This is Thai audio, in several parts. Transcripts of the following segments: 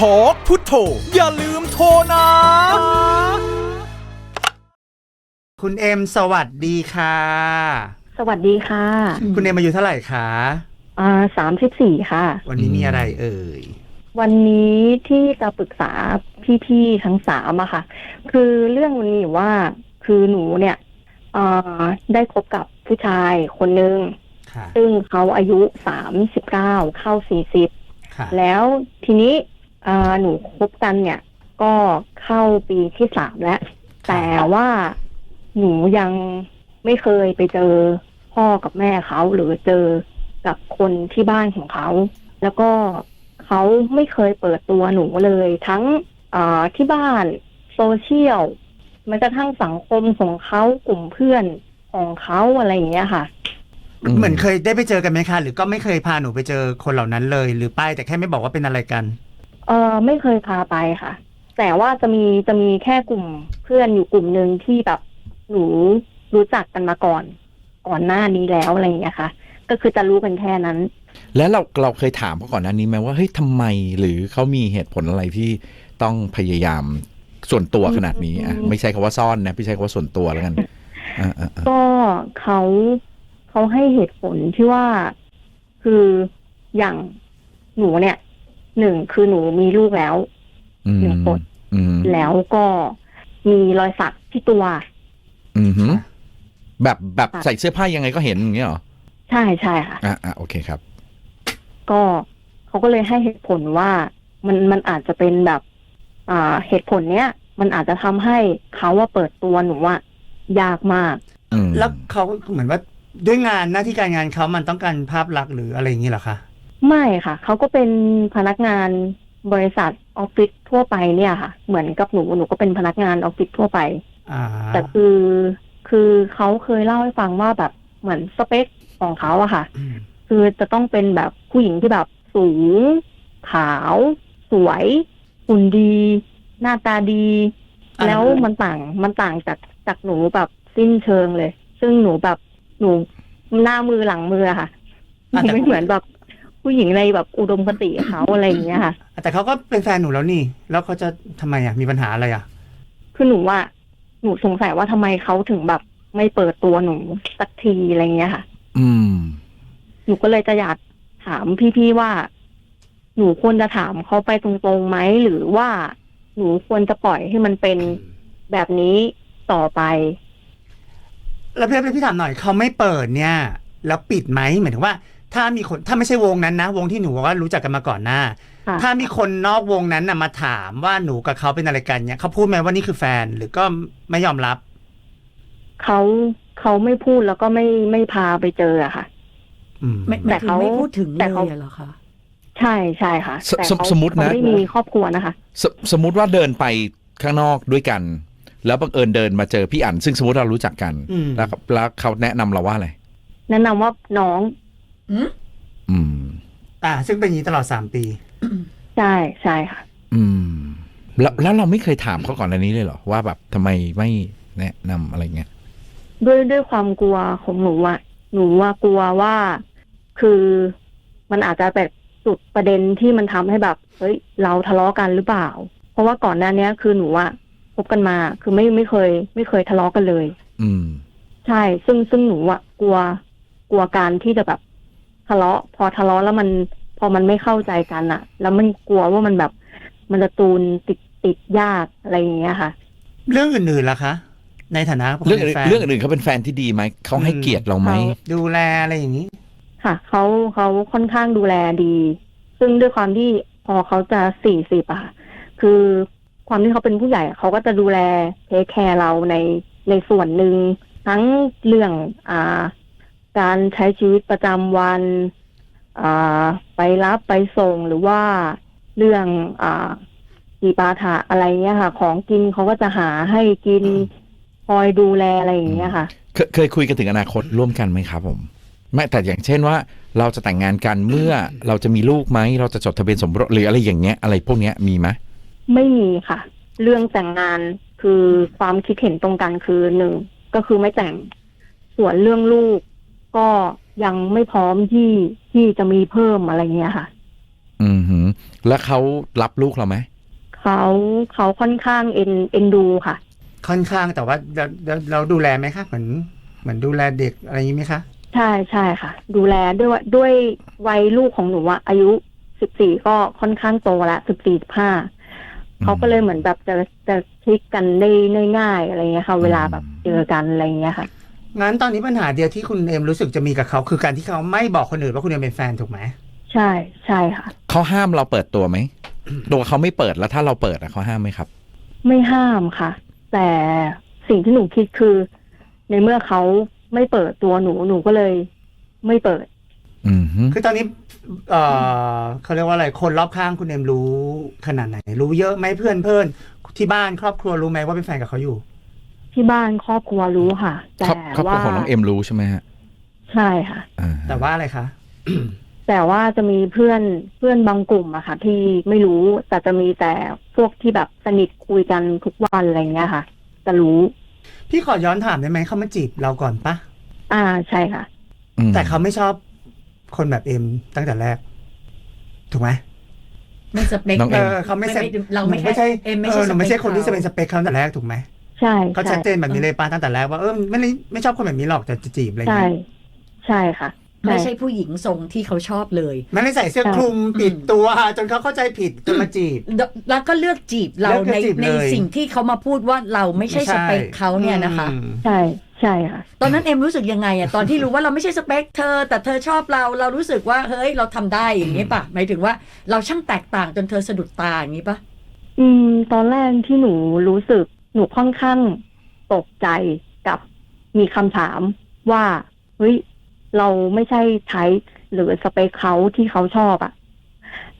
ทอกพุทโธอย่าลืมโทรนะ คุณเอ็มสวัสดีค่ะ สวัสดีค่ะคุณเอ็มอายุเท่าไหร่คะ อ่าสามสิบสี่ค่ะ วันนี้มีอะไรเอ่ย วันนี้ที่จะปรึกษาพี่ๆทั้งสามอะค่ะ คือเรื่องมันมีอยู่ว่าคือหนูเนี่ยอ่าได้คบกับผู้ชายคนหนึ่งค่ะ ซึ่งเขาอายุสามสิบเก้าเข้าสี่สิบ ค่ะ แล้วทีนี้อ่า หนูคบกันเนี่ย ก็เข้าปีที่สามแล้ว แต่ว่าหนูยังไม่เคยไปเจอพ่อกับแม่เขาหรือเจอกับคนที่บ้านของเขา แล้วก็เขาไม่เคยเปิดตัวหนูเลย ทั้งอ่าที่บ้านโซเชียลแม้กระทั่งสังคมของเขากลุ่มเพื่อนของเขาอะไรอย่างเงี้ยค่ะ เหมือนเคยได้ไปเจอกันไหมคะ หรือก็ไม่เคยพาหนูไปเจอคนเหล่านั้นเลย หรือไปแต่แค่ไม่บอกว่าเป็นอะไรกัน เออไม่เคยพาไปค่ะ แต่ว่าจะมีจะมีแค่กลุ่มเพื่อนอยู่กลุ่มหนึ่งที่แบบหนูรู้จักกันมาก่อน ก่อนหน้านี้แล้วอะไรอย่างเงี้ยค่ะ ก็คือจะรู้กันแค่นั้น แล้วเราเราเคยถามเขาก่อนหน้านี้ไหมว่าเฮ้ยทำไมหรือเขามีเหตุผลอะไรที่ต้องพยายามส่วนตัวขนาดนี้อะอืมไม่ใช่คำว่าซ่อนนะพี่ใช้คำว่าส่วนตัวแล้วกันอ่าอ่าอ่าก็เขาเขาให้เหตุผลที่ว่าคืออย่างหนูเนี่ย หนึ่งคือหนูมีลูกแล้วอืมหนึ่งคนอืมแล้วก็มีรอยสักที่ตัว อืมหืมแบบแบบค่ะใส่เสื้อผ้ายังไงก็เห็นอย่างเงี้ยเหรอ ใช่ใช่ค่ะอ่าอ่าโอเคครับ ก็เขาก็เลยให้เหตุผลว่ามันมันอาจจะเป็นแบบ อ่าเหตุผลเนี้ย มันอาจจะทำให้เขาว่าเปิดตัวหนูว่ายากมากอืมแล้วเขาเหมือนว่าด้วยงานหน้าที่การงานเขามันต้องการภาพลักษณ์หรืออะไรอย่างนี้เหรอคะ ไม่ค่ะ เขาก็เป็นพนักงานบริษัทออฟฟิศทั่วไปเนี่ยค่ะ เหมือนกับหนูหนูก็เป็นพนักงานออฟฟิศทั่วไปอ่าแต่คือคือเขาเคยเล่าให้ฟังว่าแบบเหมือนสเปคของเขาอะค่ะ อืมคือจะต้องเป็นแบบผู้หญิงที่แบบสูง ขาว สวยหุ่นดี หน้าตาดี อ่า แล้วมันต่างมันต่างจากจากหนูแบบสิ้นเชิงเลย ซึ่งหนูแบบหนูหน้ามือหลังมืออะค่ะหนูไม่เหมือนแบบ ผู้หญิงในแบบอุดมคติเขาอะไรอย่างเงี้ยค่ะ แต่เขาก็เป็นแฟนหนูแล้วนี่ แล้วเขาจะทำไมอะมีปัญหาอะไรอะ คือหนูว่าหนูสงสัยว่าทำไมเขาถึงแบบไม่เปิดตัวหนูสักทีอะไรเงี้ยค่ะ อืม หนูก็เลยจะอยากถามพี่ๆว่า หนูควรจะถามเขาไปตรงๆไหมหรือว่าหนูควรจะปล่อยให้มันเป็นแบบนี้ต่อไป แล้วพี่พี่ถามหน่อยเขาไม่เปิดเนี่ย แล้วปิดไหมหมายถึงว่า ถ้ามีคนถ้าไม่ใช่วงนั้นนะ วงที่หนูบอกว่ารู้จักกันมาก่อนหน้า ค่ะ ถ้ามีคนนอกวงนั้นน่ะมาถามว่าหนูกับเขาเป็นอะไรกันเนี่ยเขาพูดไหมว่านี่คือแฟนหรือก็ไม่ยอมรับ เขาเขาไม่พูดแล้วก็ไม่ไม่พาไปเจออะค่ะ อืมไม่แต่แต่เขาเขาไม่พูดถึงแต่เลยเขาอะเหรอคะ ใช่ใช่ค่ะ สแต่สมเขาสมมุตินะ เขาไม่มีครอบครัวนะคะ สสมมุติว่าเดินไปข้างนอกด้วยกัน แล้วบังเอิญเดินมาเจอพี่อั๋นซึ่งสมมติเรารู้จักกัน อืม แล้วแล้วเขาแนะนำเราว่าอะไร แนะนำว่าน้อง อืม อ่า ซึ่งเป็นอย่างนี้ตลอดสามปี ใช่ใช่ค่ะ อืม แล้วแล้วเราไม่เคยถามเขาก่อนอันนี้เลยเหรอ ว่าแบบทำไมไม่แนะนำอะไรเงี้ย ด้วยด้วยความกลัวของหนูอะหนูว่ากลัวว่า คือมันอาจจะแบบจุดประเด็นที่มันทำให้แบบ เฮ้ย เราทะเลาะกันหรือเปล่า เพราะว่าก่อนหน้าเนี้ยคือหนูอะคบกันมา คือไม่ไม่เคย ไม่เคยทะเลาะกันเลย อืม ใช่ ซึ่งซึ่งหนูอะกลัว กลัวการที่จะแบบ ทะเลาะ พอทะเลาะแล้วมัน พอมันไม่เข้าใจกันอะแล้วมันกลัวว่ามันแบบมันจะตูนติดติดยากอะไรอย่างเงี้ยค่ะ เรื่องอื่นๆล่ะคะ ในฐานะเรื่องป็นแฟนเรื่องอื่นเขาเป็นแฟนที่ดีไหมเขาให้เกียรติเราไหมเขาดูแลอะไรอย่างนี้ ค่ะเขาเขาค่อนข้างดูแลดี ซึ่งด้วยความที่พอเขาจะสี่สิบอะค่ะคือความที่เขาเป็นผู้ใหญ่อะเขาก็จะดูแลเทคแคร์เราในในส่วนหนึ่งทั้งเรื่องอ่า การใช้ชีวิตประจำวันอ่าไปรับไปส่งหรือว่าเรื่องอ่ากีปาถะอะไรเงี้ยค่ะ ของกินเขาก็จะหาให้กินคอยดูแลอะไรอย่างเงี้ยค่ะเคเคยคุยกันถึงอนาคตร่วมกันไหมครับผมไม่แต่อย่างเช่นว่า เราจะแต่งงานกันเมื่อเราจะมีลูกไหมเราจะจดทะเบียนสมรสหรืออะไรอย่างเงี้ย อะไรพวกเนี้ยมีไหมไม่มีค่ะ เรื่องแต่งงานคือความคิดเห็นตรงกันคือหนึ่งก็คือไม่แต่งส่วนเรื่องลูก ก็ยังไม่พร้อมที่ที่จะมีเพิ่มอะไรเงี้ยค่ะ อืมหือแล้วเขารับลูกเราไหมเขาเขาค่อนข้างเอ็นเอ็นดูค่ะ ค่อนข้างแต่ว่าเราเราเราดูแลไหมคะเหมือนเหมือนดูแลเด็กอะไรอย่างนี้ไหมคะ ใช่ใช่ค่ะ ดูแลด้วยว่าด้วยวัยลูกของหนูอะอายุสิบสี่ก็ค่อนข้างโตละสิบสี่ห้าเขาก็เลยเหมือนแบบจะจะคลิกกันได้ได้ง่ายอะไรเงี้ยค่ะ เวลาแบบเจอกันอะไรเงี้ยค่ะ งั้นตอนนี้ปัญหาเดียวที่คุณเอ็มรู้สึกจะมีกับเขาคือการที่เขาไม่บอกคนอื่นว่าคุณเอ็มเป็นแฟนถูกไหมใช่ใช่ค่ะ เขาห้ามเราเปิดตัวไหม ตัวเขาไม่เปิดแล้วถ้าเราเปิดอะเขาห้ามไหมครับ ไม่ห้ามค่ะ แต่สิ่งที่หนูคิดคือ ในเมื่อเขาไม่เปิดตัวหนูหนูก็เลย ไม่เปิด อืมฮึคือตอนนี้ เอ่อเขาเรียกว่าอะไรคนรอบข้างคุณเอ็มรู้ขนาดไหน รู้เยอะไหมเพื่อนเพื่อนที่บ้านครอบครัวรู้ไหมว่าเป็นแฟนกับเขาอยู่ ที่บ้านครอบครัวรู้ค่ะ แต่ครอบครัวว่าของน้องเอ็มรู้ใช่ไหมฮะใช่ค่ะ อ่าแต่ว่าอะไรคะ แต่ว่าจะมีเพื่อนเพื่อนบางกลุ่มอะค่ะ ที่ไม่รู้แต่จะมีแต่พวกที่แบบสนิทคุยกันทุกวันอะไรเงี้ยค่ะ จะรู้ พี่ขอย้อนถามได้ไหมเขามาจีบเราก่อนปะอ่าใช่ค่ะ อืมแต่เขาไม่ชอบคนแบบเอ็มตั้งแต่แรก ถูกไหม ไม่สเปคน้องเอเอ็ม อเขาไม่ใช่เราไม่หนูไม่ใช่เอ็มไม่เอใช่อหนูไม่ใช่สเปคนที่จะเป็นขาสเปคเขาตั้งแต่แรกถูกไหม ใช่เขาใช่ชัดเจนแบบนี้เลยป้าตั้งแต่แรกว่าเออไม่ได้ไม่ชอบคนแบบนี้หรอกแต่จะจีบอะไรใช่เงี้ยใช่ค่ะไม่ใช่ผู้หญิงทรงที่เขาชอบเลยไม่ได้ใส่เสื้อคลุมปิดตัว จนเขาเข้าใจผิดจนมาจีบ แล้วก็เลือกจีบเราเลือกในจีบในเลยสิ่งที่เขามาพูดว่าเราไม่ใช่สเปคเขาเนี่ยนะคะอืมใช่ใช่ค่ะ ตอนนั้นเอ็มรู้สึกยังไงอะตอนที่รู้ว่าเราไม่ใช่สเปคเธอ แต่เธอชอบเราเรารู้สึกว่าเฮ้ยเราทำได้อย่างนี้ปะหมายถึงว่าเราช่างแตกต่างจนเธอสะดุดตาอย่างนี้ปะอืม ตอนแรกที่หนูรู้สึก หนูค่อนข้างตกใจกับมีคำถามว่าเฮ้ยเราไม่ใช่ไทป์หรือสเปคเขาที่เขาชอบอะ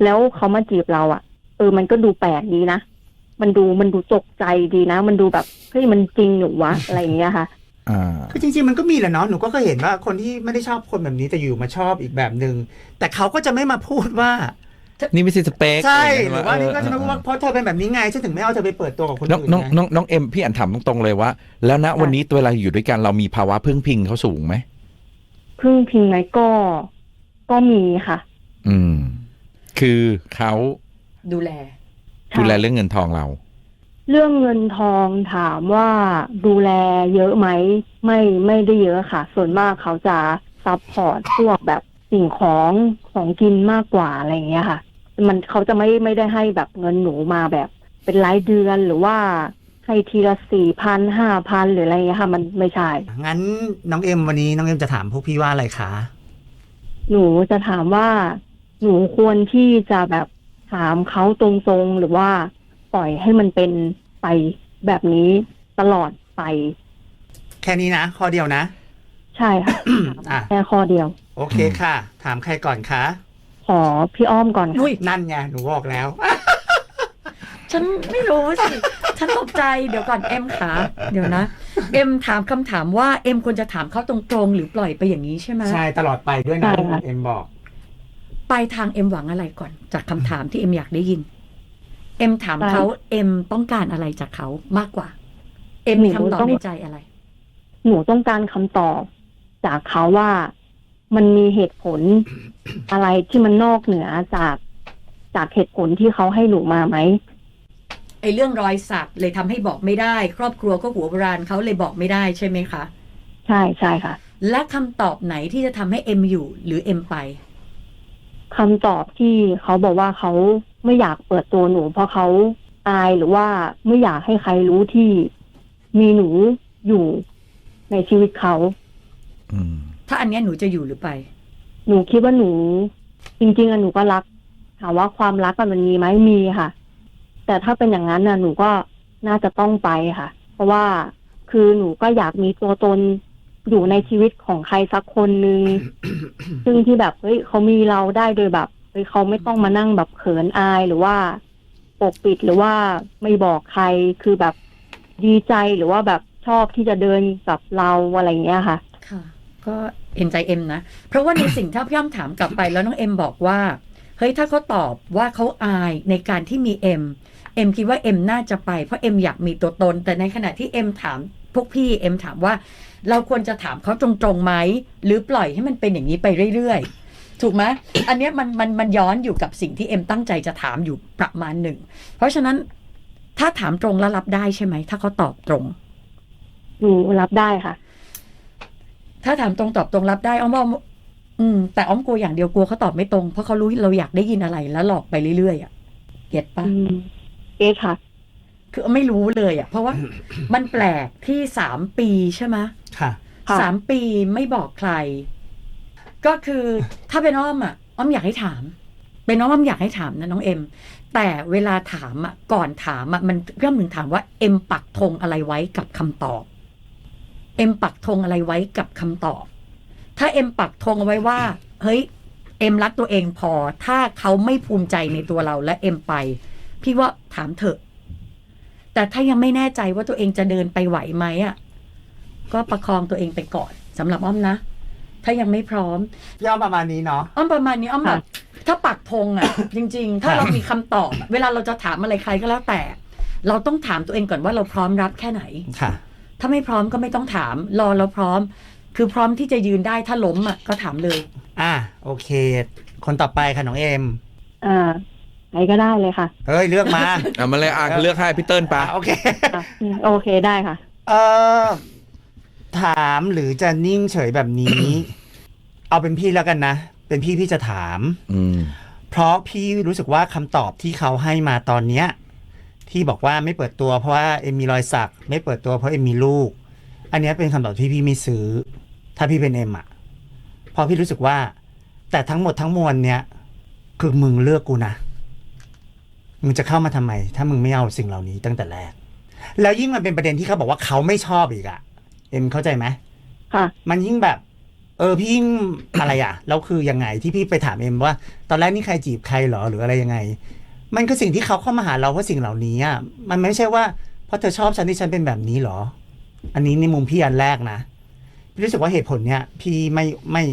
แล้วเขามาจีบเราอะเออ มันก็ดูแปลกดีนะมันดูมันดูตกใจดีนะ มันดูแบบเฮ้ยมันจริงหนูวะอะไรอย่างเงี้ยค่ะอ่าคือจริงๆมันก็มีแหละเนาะหนูก็เคยเห็นว่าคนที่ไม่ได้ชอบคนแบบนี้แต่อยู่มาชอบอีกแบบหนึ่งแต่เขาก็จะไม่มาพูดว่า นี่ไม่ใช่สเปคใช่ะหไรือว่านี่ก็จะไม่พูดเอว่าอเพราะเธอเป็นแบบนี้ไงฉันถึงไม่เอาเธอไปเปิดตัวกับคนน้องอื่นน้องไงน้องน้องเอ็มพี่อันถามตรงๆเลยว่า แล้วณวันนี้ตัวเวลาอยู่ด้วยกันเรามีภาวะพึ่งพิงเขาสูงไหมพึ่งพิงไหมก็ก็มีค่ะ อืม คือเขาดูแล ดูแลเรื่องเงินทองเรา เรื่องเงินทองถามว่าดูแลเยอะไหมไม่ไม่ได้เยอะค่ะ ส่วนมากเขาจะซัพพอร์ตพวกแบบสิ่งของของกินมากกว่าอะไรอย่างเงี้ยค่ะ มันเขาจะไม่ไม่ได้ให้แบบเงินหนูมาแบบ เป็นรายเดือนหรือว่าให้ทีละสี่พันห้าพันหรืออะไรเงี้ยค่ะ มันไม่ใช่ งั้นน้องเอ็มวันนี้น้องเอ็มจะถามพวกพี่ว่าอะไรคะ หนูจะถามว่าหนูควรที่จะแบบถามเขาตรงๆ หรือว่าปล่อยให้มันเป็นไปแบบนี้ตลอดไป แค่นี้นะข้อเดียวนะ ใช่ค่ะ อะ แค่ข้อเดียว โอเคค่ะ ถามใครก่อนคะข อพี่อ้อมก่อนค่ะ อุ้ยนั่นไงหนูบอกแล้ว ฉันไม่รู้สิ ฉันตกใจเดี๋ยวก่อนเอ็มขาเดี๋ยวนะ เอ็มถามคำถามว่าเอ็มควรจะถามเขาตรงๆ หรือปล่อยไปอย่างนี้ใช่ไหมใช่ตลอดไปด้วยนะใช่ค่ะ เอ็มบอกปลายทางเอ็มหวังอะไรก่อน จากคำถามที่เอ็มอยากได้ยิน เอ็มถามเขาเอ็มต้องการอะไรจากเขามากกว่า เอ็มมีคำตอบในใจอะไร หนูต้องการคำตอบจากเขาว่า มันมีเหตุผลอะไรที่มันนอกเหนือจากจากเหตุผลที่เขาให้หนูมาไหมไอ้เรื่องรอยสักเลยทำให้บอกไม่ได้ ครอบครัวก็หัวโบราณเขาเลยบอกไม่ได้ใช่ไหมคะใช่ใช่ค่ะ และคำตอบไหนที่จะทำให้เอ็มอยู่หรือเอ็มไปคำตอบที่เขาบอกว่าเขาไม่อยากเปิดตัวหนู เพราะเขาอายหรือว่าไม่อยากให้ใครรู้ที่มีหนูอยู่ในชีวิตเขา อืม ถ้าอันเนี้ยหนูจะอยู่หรือไป หนูคิดว่าหนู จริง ๆอะหนูก็รัก ถามว่าความรักอะมันมีไหมมีค่ะ แต่ถ้าเป็นอย่างนั้นน่ะ หนูก็น่าจะต้องไปค่ะ เพราะว่าคือหนูก็อยากมีตัวตนอยู่ในชีวิตของใครสักคนหนึ่งซึ่งที่แบบเฮ้ยเขามีเราได้โดยแบบเฮ้ยเขาไม่ต้องมานั่งแบบเขินอายหรือว่าปกปิดหรือว่าไม่บอกใครคือแบบดีใจหรือว่าแบบชอบที่จะเดินกับเราอะไรอย่างเงี้ยค่ะ ค่ะ ก็เห็นใจเอ็มนะ เพราะว่าในสิ่งที่พี่อ้อมถามกลับไปแล้วน้องเอ็มบอกว่า เฮ้ยถ้าเขาตอบว่าเขาอายในการที่มีเอ็มเอ็มคิดว่าเอ็มน่าจะไปเพราะเอ็มอยากมีตัวตน แต่ในขณะที่เอ็มถามพวกพี่เอ็มถามว่า เราควรจะถามเขาตรงๆไหมหรือปล่อยให้มันเป็นอย่างนี้ไปเรื่อยๆ ถูกไหมอันนี้มันมันมันย้อนอยู่กับสิ่งที่เอ็มตั้งใจจะถามอยู่ประมาณหนึ่ง เพราะฉะนั้นถ้าถามตรงแล้วรับได้ใช่ไหมถ้าเขาตอบตรงหนูรับได้ค่ะ ถ้าถามตรงตอบตรงรับได้อ้อมว่าอืม แต่อ้อมกลัวอย่างเดียวกลัวเขาตอบไม่ตรง เพราะเขารู้เราอยากได้ยินอะไร แล้วหลอกไปเรื่อยๆอะเก็ตปะอืมเอะค่ะ คือไม่รู้เลยอะ เพราะว่า มันแปลกที่สามปีใช่ไหมค่ะค่ะสามปีไม่บอกใคร ก็คือถ้าเป็นอ้อมอะ อ้อมอยากให้ถาม เป็นอ้อมอ้อมอยากให้ถามนะน้องเอ็ม แต่เวลาถามอะ ก่อนถามอะมันเริ่มถึงถามว่าเอ็มปักธงอะไรไว้กับคำตอบ เอ็มปักธงอะไรไว้กับคำตอบ ถ้าเอ็มปักธงเอาไว้ว่า เฮ้ย เอ็มรักตัวเองพอ ถ้าเขาไม่ภูมิใจในตัวเราและเอ็มไป พี่ว่าถามเถอะ แต่ถ้ายังไม่แน่ใจว่าตัวเองจะเดินไปไหวไหมอะ ก็ประคองตัวเองไปก่อนสำหรับอ้อมนะ ถ้ายังไม่พร้อมย่อประมาณนี้เนาะ อ้อมประมาณนี้อ้อมแบบถ้าปักธงอะ จริง ๆ ถ้าครับเรามีคำตอบอะเวลาเราจะถามอะไรใครก็แล้วแต่ เราต้องถามตัวเองก่อนว่าเราพร้อมรับแค่ไหนค่ะ ถ้าไม่พร้อมก็ไม่ต้องถาม รอเราพร้อม คือพร้อมที่จะยืนได้ถ้าล้มอะก็ถามเลย อะโอเค คนต่อไปค่ะน้องเอ็มอ่าไหนก็ได้เลยค่ะเฮ้ยเลือกมาเอามาเลยอะเลือกให้พี่เติ้ลปะอะโอเค อะอืมโอเคได้ค่ะ เออถามหรือจะนิ่งเฉยแบบนี้ เอาเป็นพี่แล้วกันนะ เป็นพี่พี่จะถาม อืม เพราะพี่รู้สึกว่าคำตอบที่เขาให้มาตอนเนี้ย ที่บอกว่าไม่เปิดตัวเพราะว่าเอ็มมีรอยสัก ไม่เปิดตัวเพราะเอ็มมีลูก อันเนี้ยเป็นคำตอบที่พี่ไม่ซื้อ ถ้าพี่เป็นเอ็มอะเพราะพี่รู้สึกว่า แต่ทั้งหมดทั้งมวลเนี้ยคือมึงเลือกกูนะมึงจะเข้ามาทำไม ถ้ามึงไม่เอาสิ่งเหล่านี้ตั้งแต่แรก แล้วยิ่งมันเป็นประเด็นที่เขาบอกว่าเขาไม่ชอบอีกอะเอ็มเข้าใจไหมค่ะ มันยิ่งแบบ เออพี่ยิ่งอะไรอะแล้วคือยังไงที่พี่ไปถามเอ็มว่า ตอนแรกนี่ใครจีบใครเหรอหรืออะไรยังไง มันก็สิ่งที่เขาเข้ามาหาเราเพราะสิ่งเหล่านี้อะมันไม่ใช่ว่าเพราะเธอชอบฉันที่ฉันเป็นแบบนี้เหรอ อันนี้ในมุมพี่อันแรกนะพี่รู้สึกว่าเหตุผลเนี้ยพี่ไม่ไม่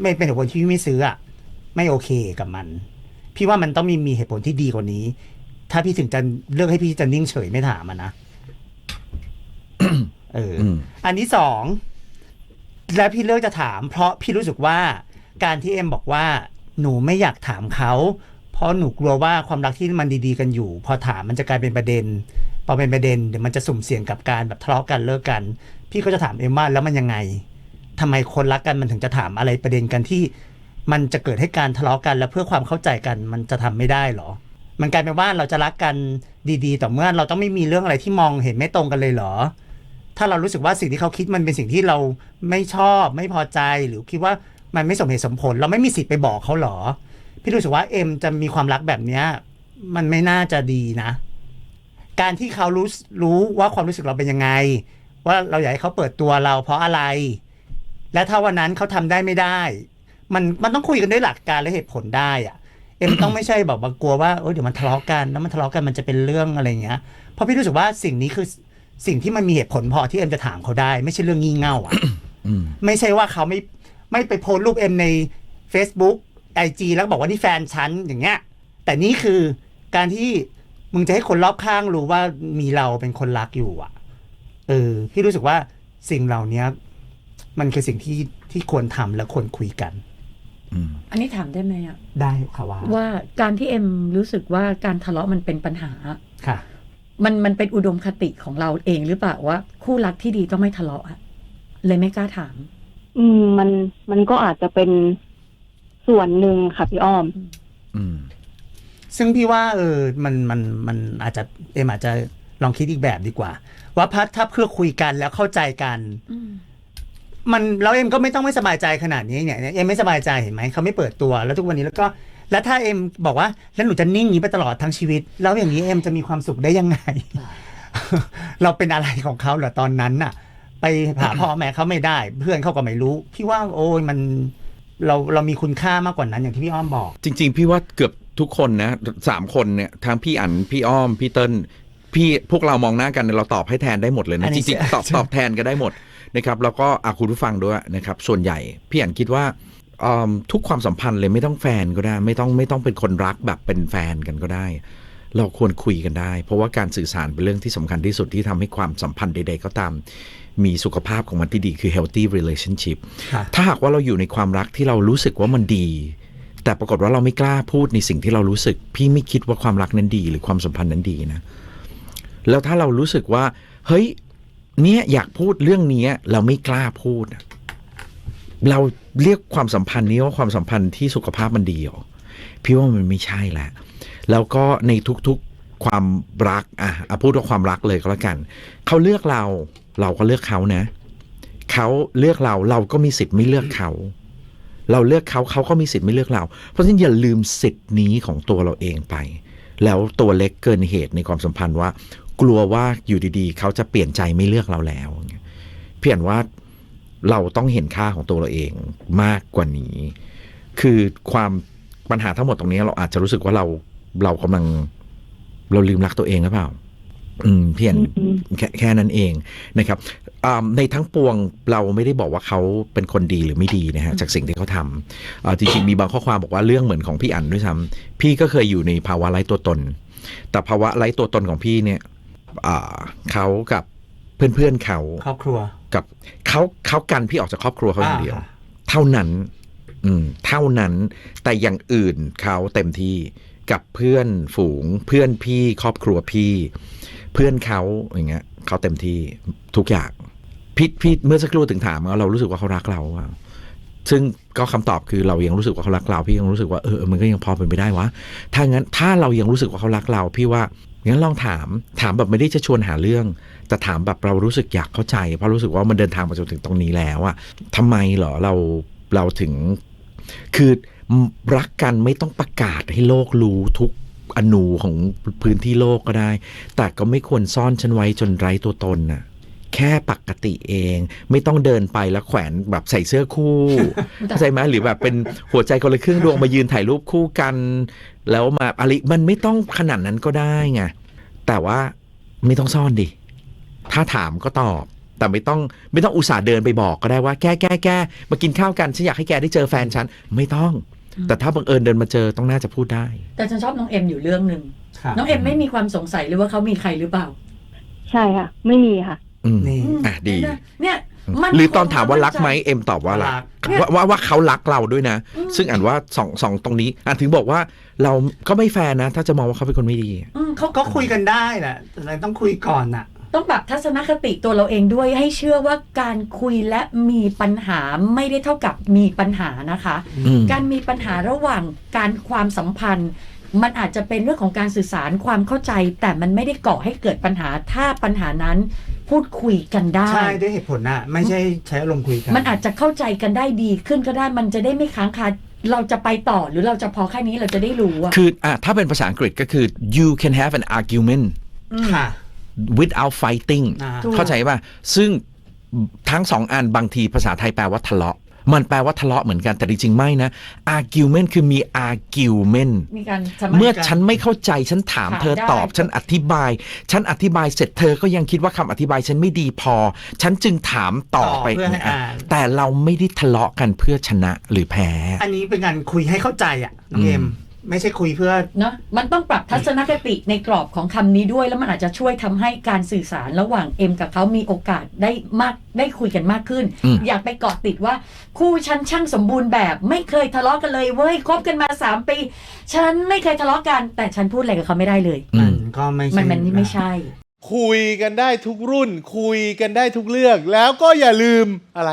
ไม่เป็นเหตุผลที่พี่ไม่ซื้ออะไม่โอเคกับมัน พี่ว่ามันต้องมีมีเหตุผลที่ดีกว่านี้ ถ้าพี่ถึงจะเลือกให้พี่จะนิ่งเฉยไม่ถามมันนะเออออืมอันที่สองและพี่เลือกจะถาม เพราะพี่รู้สึกว่าการที่เอ็มบอกว่า หนูไม่อยากถามเขา เพราะหนูกลัวว่าความรักที่มันดีๆกันอยู่ พอถามมันจะกลายเป็นประเด็น พอเป็นประเด็นเดี๋ยวมันจะสุ่มเสี่ยงกับการแบบทะเลาะกันเลิกกัน พี่ก็จะถามเอ็มว่าแล้วมันยังไงทำไมคนรักกันมันถึงจะถามอะไรประเด็นกันที่ มันจะเกิดให้การทะเลาะกัน และเพื่อความเข้าใจกันมันจะทำไม่ได้หรอ มันกลายเป็นว่าเราจะรักกันดีๆ ต่อเมื่อเราต้องไม่มีเรื่องอะไรที่มองเห็นไม่ตรงกันเลยเหรอ ถ้าเรารู้สึกว่าสิ่งที่เขาคิดมันเป็นสิ่งที่เราไม่ชอบไม่พอใจหรือคิดว่ามันไม่สมเหตุสมผล เราไม่มีสิทธิ์ไปบอกเขาหรอ พี่รู้สึกว่าเอ็มจะมีความรักแบบเนี้ยมันไม่น่าจะดีนะ การที่เขารู้รู้ว่าความรู้สึกเราเป็นยังไง ว่าเราอยากให้เขาเปิดตัวเราเพราะอะไร และถ้าวันนั้นเขาทำได้ไม่ได้ มันมันต้องคุยกันด้วยหลักการและเหตุผลได้อะเอ็มต้องไม่ใช่แบบว่ากลัวว่าเออเดี๋ยวมันทะเลาะกันแล้วมันทะเลาะกันมันจะเป็นเรื่องอะไรอย่างเงี้ยเพราะพี่รู้สึกว่าสิ่งนี้คือสิ่งที่มันมีเหตุผลพอที่เอ็มจะถามเขาได้ ไม่ใช่เรื่องงี่เง่าอะอืมไม่ใช่ว่าเขาไม่ไม่ไปโพสต์รูปเอ็มใน Facebook IG แล้วก็บอกว่านี่แฟนฉันอย่างเงี้ย แต่นี่คือการที่มึงจะให้คนรอบข้างรู้ว่ามีเราเป็นคนรักอยู่อะ เออ พี่รู้สึกว่าสิ่งเหล่านี้มันคือสิ่งที่ที่ควรทำและควรคุยกันอืมอันนี้ถามได้ไหมอะได้ค่ะว่า ว่าการที่เอ็มรู้สึกว่าการทะเลาะมันเป็นปัญหาค่ะ มันมันเป็นอุดมคติของเราเองหรือเปล่าว่า คู่รักที่ดีต้องไม่ทะเลาะอะเลยไม่กล้าถาม อืมมันมันก็อาจจะเป็น ส่วนหนึ่งค่ะพี่อ้อม อืม ซึ่งพี่ว่าเออมันมันมันอาจจะเอ็มอาจจะลองคิดอีกแบบดีกว่า ว่าพัดถ้าเพื่อคุยกันแล้วเข้าใจกัน อืม มันแล้วเอ็มก็ไม่ต้องไม่สบายใจขนาดนี้เนี่ยเอ็มไม่สบายใจเห็นไหมเขาไม่เปิดตัวแล้วทุกวันนี้แล้วก็แล้วถ้าเอ็มบอกว่าแล้วหนูจะนิ่งอย่างนี้ไปตลอดทั้งชีวิต แล้วอย่างนี้เอ็มจะมีความสุขได้ยังไง เราเป็นอะไรของเขาเหรอตอนนั้นน่ะ ไปหาพ่อแม่เขาไม่ได้ เพื่อนเขาก็ไม่รู้ พี่ว่าโอ้ยมัน เราเรามีคุณค่ามากกว่านั้นอย่างที่พี่อ้อมบอก จริง ๆ พี่ว่าเกือบทุกคนนะสามคนเนี่ยทั้งพี่อั๋นพี่อ้อม พี่เติ้ลพี่พวกเรามองหน้ากันเราตอบให้แทนได้หมดเลยอันะนจนี้ริงๆตอบใช่ ตอบแทนก็ได้หมดนะครับแล้วก็อาคุณผู้ฟังด้วยนะครับส่วนใหญ่พี่อั๋นคิดว่าเอิ่มทุกความสัมพันธ์เลยไม่ต้องแฟนก็ได้ ไม่ต้องไม่ต้องเป็นคนรักแบบเป็นแฟนกันก็ได้ เราควรคุยกันได้ เพราะว่าการสื่อสารเป็นเรื่องที่สำคัญที่สุดที่ทำให้ความสัมพันธ์ใด ๆ ก็ตาม มีสุขภาพของมันที่ดีคือ healthy relationship ค่ะถ้าหากว่าเราอยู่ในความรักที่เรารู้สึกว่ามันดี แต่ปรากฏว่าเราไม่กล้าพูดในสิ่งที่เรารู้สึก พี่ไม่คิดว่าความรักนั้นดี หรือความสัมพันธ์นั้นดีนะ แล้วถ้าเรารู้สึกว่า เฮ้ย เนี่ยอยากพูดเรื่องเนี้ยเราไม่กล้าพูดอะเราเรียกความสัมพันธ์นี้ว่าความสัมพันธ์ที่สุขภาพมันดีเหรอพี่ว่ามันไม่ใช่แหละ แล้วก็ในทุกๆความรักอะอะพูดว่าความรักเลยก็แล้วกัน เขาเลือกเรา เราก็เลือกเขานะเขาเลือกเราเราก็มีสิทธิ์ไม่เลือกเขา เราเลือกเขาเขาก็มีสิทธิ์ไม่เลือกเรา เพราะฉะนั้นอย่าลืมสิทธิ์นี้ของตัวเราเองไป แล้วตัวเล็กเกินเหตุในความสัมพันธ์ว่า กลัวว่าอยู่ดีๆ เขาจะเปลี่ยนใจไม่เลือกเราแล้วเงี้ยเพียงว่าเราต้องเห็นค่าของตัวเราเองมากกว่านี้ คือความปัญหาทั้งหมดตรงนี้เราอาจจะรู้สึกว่าเราเรากำลังเราลืมรักตัวเองหรือเปล่า อืมเพียงอืมแค่แค่นั้นเองนะครับอ่าในทั้งปวงเราไม่ได้บอกว่าเขาเป็นคนดีหรือไม่ดีนะฮะจากสิ่งที่เขาทำอ่าจริงๆมีบางข้อความบอกว่าเรื่องเหมือนของพี่อั๋นด้วยซ้ำพี่ก็เคยอยู่ในภาวะไร้ตัวตน แต่ภาวะไร้ตัวตนของพี่เนี่ยอ่าเขากับเพื่อนๆเขาครอบครัวกับเขาเขากันพี่ออกจากครอบครัวเขาอย่างเดียวอ่าค่ะเท่านั้น อืม เท่านั้นแต่อย่างอื่นเขาเต็มที่กับเพื่อนฝูงเพื่อนพี่ครอบครัวพี่ เพื่อนเขาอย่างเงี้ยเขาเต็มที่ทุกอย่างพี่พี่เมื่อสักครู่ถึงถามว่าเรารู้สึกว่าเขารักเราซึ่งก็คำตอบคือเรายังรู้สึกว่าเขารักเรา พี่ยังรู้สึกว่าเออมันก็ยังพอเป็นไปได้วะถ้างั้นถ้าเรายังรู้สึกว่าเขารักเรา พี่ว่างั้นลองถามถามแบบไม่ได้จะชวนหาเรื่อง แต่ถามแบบเรารู้สึกอยากเข้าใจ เพราะรู้สึกว่ามันเดินทางมาจนถึงตรงนี้แล้วอะทำไมเหรอเราเราถึงคือรักกันไม่ต้องประกาศให้โลกรู้ทุก อนูของพื้นที่โลกก็ได้ แต่ก็ไม่ควรซ่อนฉันไว้จนไร้ตัวตนน่ะ แค่ปกติเอง ไม่ต้องเดินไปแล้วแขวนแบบใส่เสื้อคู่เข้าใจไหมหรือแบบเป็นหัวใจคนละครึ่งดวงมายืนถ่ายรูปคู่กัน แล้วมาอะไรมันไม่ต้องขนาดนั้นก็ได้ไงแต่ว่าไม่ต้องซ่อนดิถ้าถามก็ตอบแต่ไม่ต้องไม่ต้องอุตส่าห์เดินไปบอกก็ได้ว่าแกแกแกมากินข้าวกันฉันอยากให้แกได้เจอแฟนฉันไม่ต้อง แต่ถ้าบังเอิญเดินมาเจอต้องน่าจะพูดได้ แต่ฉันชอบน้องเอ็มอยู่เรื่องหนึ่งค่ะน้องเอ็มไม่มีความสงสัยเลยว่าเขามีใครหรือเปล่า ใช่ค่ะ ไม่มีค่ะอืมนี่อะดี เนี่ยมันหรือตอนถามว่ารักไหมเอ็มตอบว่ารักรักว่าว่าว่าเขารักเราด้วยนะ ซึ่งอ่านว่าสองสองตรงนี้อ่านถึงบอกว่าเราก็ไม่แฟร์นะ ถ้าจะมองว่าเขาเป็นคนไม่ดีอืมเขาก็คุยกันได้แหละแต่เราต้องคุยก่อนน่ะ ต้องปรับทัศนคติตัวเราเองด้วยให้เชื่อว่าการคุยและมีปัญหาไม่ได้เท่ากับมีปัญหานะคะอืมการมีปัญหาระหว่างการความสัมพันธ์ มันอาจจะเป็นเรื่องของการสื่อสารความเข้าใจ แต่มันไม่ได้ก่อให้เกิดปัญหาถ้าปัญหานั้นพูดคุยกันได้ ใช่ด้วยเหตุผลน่ะไม่ใช่ใช้อารมณ์คุยกัน มันอาจจะเข้าใจกันได้ดีขึ้นก็ได้มันจะได้ไม่ค้างคาเราจะไปต่อหรือเราจะพอแค่นี้เราจะได้รู้อะคืออะถ้าเป็นภาษาอังกฤษก็คือ you can have an argument ค่ะ without fighting อ่าถูกเข้าใจป่ะ ซึ่งทั้งสองอันบางทีภาษาไทยแปลว่าทะเลาะ มันแปลว่าทะเลาะเหมือนกันแต่จริงๆไม่นะ argument คือมี argument มีการสมัครเมื่อฉันไม่เข้าใจฉันถามถามเธอได้ตอบ ฉันอธิบาย ฉันอธิบายเสร็จเธอก็ยังคิดว่าคำอธิบายฉันไม่ดีพอ ฉันจึงถามต่อต่อไปเพื่อให้อ่านแต่เราไม่ได้ทะเลาะกันเพื่อชนะหรือแพ้ อันนี้เป็นการคุยให้เข้าใจอะน้องเอ็มอืม ไม่ใช่คุยเพื่อ เนาะมันต้องปรับทัศนคติในกรอบของคำนี้ด้วย แล้วมันอาจจะช่วยทำให้การสื่อสารระหว่างเอ็มกับเขามีโอกาสได้มากได้คุยกันมากขึ้น อืม อยากไปเกาะติดว่า คู่ฉันช่างสมบูรณ์แบบ ไม่เคยทะเลาะกันเลยเว้ยคบกันมาสามปี ฉันไม่เคยทะเลาะกัน แต่ฉันพูดอะไรกับเขาไม่ได้เลย อืมันม ก็ไม่ใช่มันมันนี่ไม่ใช่ คุยกันได้ทุกรุ่น คุยกันได้ทุกเรื่อง แล้วก็อย่าลืมอะไร